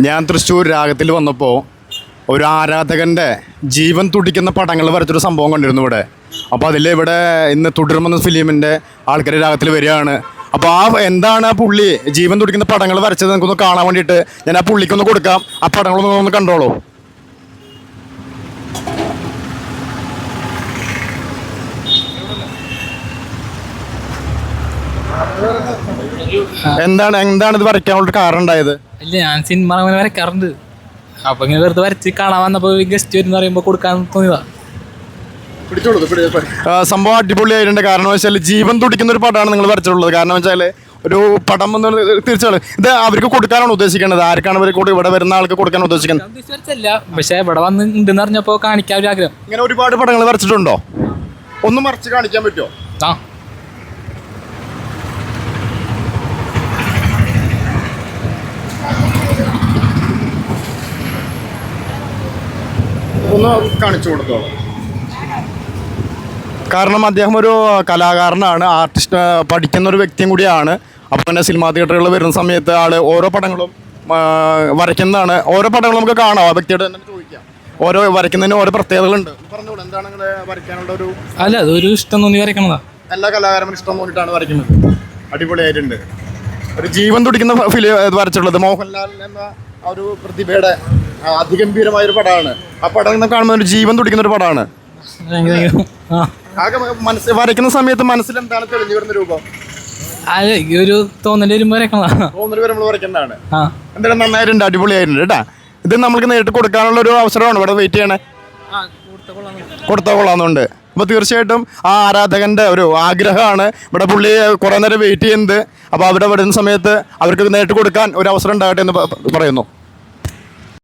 ഞാൻ തൃശ്ശൂർ രാഗത്തിൽ വന്നപ്പോൾ ഒരു ആരാധകന്റെ ജീവൻ തുടിക്കുന്ന പടങ്ങൾ വരച്ചൊരു സംഭവം കണ്ടിരുന്നു ഇവിടെ. അപ്പോൾ അതിൽ ഇവിടെ ഇന്ന് തുടരുമെന്ന ഫിലിമിന്റെ ആൾക്കാർ രാഗത്തിൽ വരികയാണ്. അപ്പോൾ ആ എന്താണ് ആ പുള്ളി ജീവൻ തുടിക്കുന്ന പടങ്ങൾ വരച്ചത് നിങ്ങൾക്കൊന്ന് കാണാൻ വേണ്ടിയിട്ട് ഞാൻ ആ പുള്ളിക്കൊന്ന് കൊടുക്കാം. ആ പടങ്ങളൊന്ന് ഒന്ന് കണ്ടോളൂ. എന്താണ് എന്താണ് ഇത് വരയ്ക്കാനുള്ള കാരണം ഉണ്ടായത്? ഇല്ല ഞാൻ സിനിമ അങ്ങനെ വരയ്ക്കാറുണ്ട് അപ്പൊ ഇങ്ങനെ വെറുതെ വരച്ച് കാണാൻ വന്നപ്പോ ഗസ്റ്റ് വരുന്ന പറയുമ്പോ കൊടുക്കാൻ തോന്നിയതാ. ആ, സംഭവം അടിപൊളിയായിട്ടുണ്ട്. കാരണം വെച്ചാൽ ജീവൻ തുടിക്കുന്ന ഒരു പടമാണ് നിങ്ങൾ വരച്ചിട്ടുള്ളത്. കാരണം വെച്ചാൽ ഒരു പടം എന്ന് തീർച്ചയായും ഇത് അവർക്ക് കൊടുക്കാനാണ് ഉദ്ദേശിക്കുന്നത്. ആർക്കാണ് ഇവർ കൂടി ഇവിടെ വരുന്ന ആൾക്ക് കൊടുക്കാൻ ഉദ്ദേശിക്കുന്നത്? പക്ഷേ ഇവിടെ വന്ന് ഉണ്ടെന്ന് അറിഞ്ഞപ്പോ കാണിക്കാൻ ഒരു ആഗ്രഹം. ഇങ്ങനെ ഒരുപാട് പടങ്ങൾ വരച്ചിട്ടുണ്ടോ? ഒന്ന് മറിച്ച് കാണിക്കാൻ പറ്റുമോ? ആ. ഒന്ന് കാണിച്ചു കൊടുത്തോളൂ. കാരണം അദ്ദേഹം ഒരു കലാകാരനാണ് ആർട്ടിസ്റ്റ് പഠിക്കുന്ന ഒരു വ്യക്തിയും കൂടിയാണ്. അപ്പോൾ തന്നെ സിനിമാ തിയേറ്ററുകളിൽ വരുന്ന സമയത്ത് ആൾ ഓരോ പടങ്ങളും വരയ്ക്കുന്നതാണ്. ഓരോ പടങ്ങളും നമുക്ക് കാണാം. ആ വ്യക്തിയോട് തന്നെ ചോദിക്കാം. ഓരോ വരയ്ക്കുന്നതിന് ഓരോ പ്രത്യേകതകളുണ്ട്. പറഞ്ഞോളൂ എന്താണ് നിങ്ങളുടെ വരയ്ക്കാനുള്ള ഒരു അല്ല അതൊരു ഇഷ്ടം തോന്നി വരയ്ക്കണതാ. എല്ലാ കലാകാരന്മാരും ഇഷ്ടം തോന്നിയിട്ടാണ് വരയ്ക്കുന്നത്. അടിപൊളിയായിട്ടുണ്ട്. ഒരു ജീവൻ തുടിക്കുന്ന ഫിലിം വരച്ചിട്ടുള്ളത് മോഹൻലാൽ എന്ന ആ ഒരു പ്രതിഭയുടെ അതിഗംഭീരമായ ഒരു പടമാണ്. ആ പടം കാണുമ്പോൾ ഒരു ജീവൻ തുടിക്കുന്ന ഒരു പടമാണ്. ആകെ മനസ്സ് വരയ്ക്കുന്ന സമയത്ത് മനസ്സിൽ എന്താണ് തെളിഞ്ഞു വരുന്ന രൂപം? ഒരു തോന്നൽ വരുമ്പോൾ വരയ്ക്കണതാ തോന്നൽ വരുമ്പോൾ വരയ്ക്കുന്നതാണ്. എന്തായാലും നന്നായിട്ടുണ്ട് അടിപൊളിയായിട്ടുണ്ട് കേട്ടാ. ഇത് നമുക്ക് നേരിട്ട് കൊടുക്കാനുള്ള ഒരു അവസരമാണ്. ഇവിടെ വെയിറ്റ് ചെയ്യണേ. കൊടുത്താൽ കൊള്ളാമെന്നുണ്ട് അപ്പോൾ തീർച്ചയായിട്ടും ആ ആരാധകന്റെ ഒരു ആഗ്രഹമാണ്. ഇവിടെ പുള്ളി കുറേ നേരം വെയിറ്റ് ചെയ്യുന്നത് അപ്പോൾ അവിടെ വരുന്ന സമയത്ത് അവർക്ക് നേരിട്ട് കൊടുക്കാൻ ഒരു അവസരം ഉണ്ടാകട്ടെ എന്ന് പറയുന്നു.